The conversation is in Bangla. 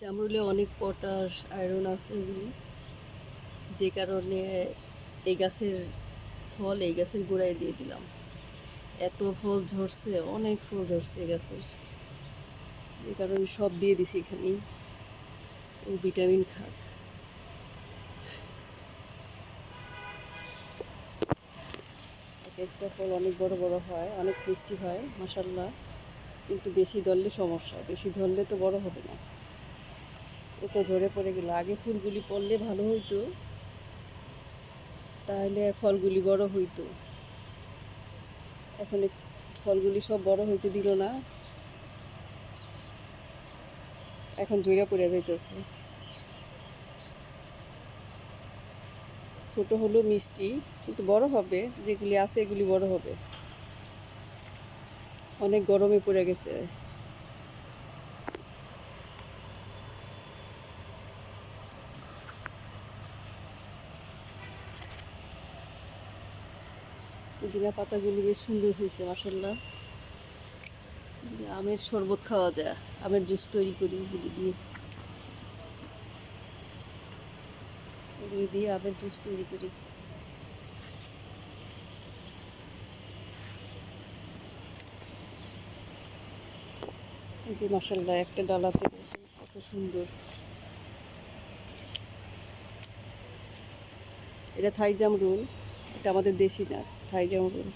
জামরুলে অনেক পটাশ, আয়রন আছে যে কারণে এই গাছের ফল, এই গাছের গোড়ায় দিয়ে দিলাম। এত ফল ঝরছে, অনেক ফল ঝরছে এই গাছে। এই কারণে সব দিয়ে দিছি এখানে ও ভিটামিন খাক। এক একটা ফল অনেক বড় বড় হয়, অনেক মিষ্টি হয় মাসাল্লাহ কিন্তু বেশি ধরলে সমস্যা, বেশি ধরলে তো বড় হবে না। এ তো ঝরে পড়ে গেল। আগে ফুলগুলি পড়লে ভালো হইতো। তাহলে ফলগুলি বড় হইতো। এখন ফলগুলি সব বড় হইতে দিল না। এখন জইরা পড়ে যাইতেছে। ছোট হলো মিষ্টি, কিন্তু বড় হবে। যেগুলি আছে এগুলি বড় হবে। অনেক গরমে পড়ে গেছে। পুদিনা পাতাগুলি বেশ সুন্দর হয়েছে মাসাল্লাহ আমের শরবত খাওয়া যায়, আমের জুস তৈরি করি এগুলি দিয়ে। এগুলি দিয়ে আমের জুস তৈরি করি। যে মাসাল্লাহ একটা ডালাতে কত সুন্দর। এটা থাই জামরুল। এটা আমাদের দেশি নাচ থাই জামরুল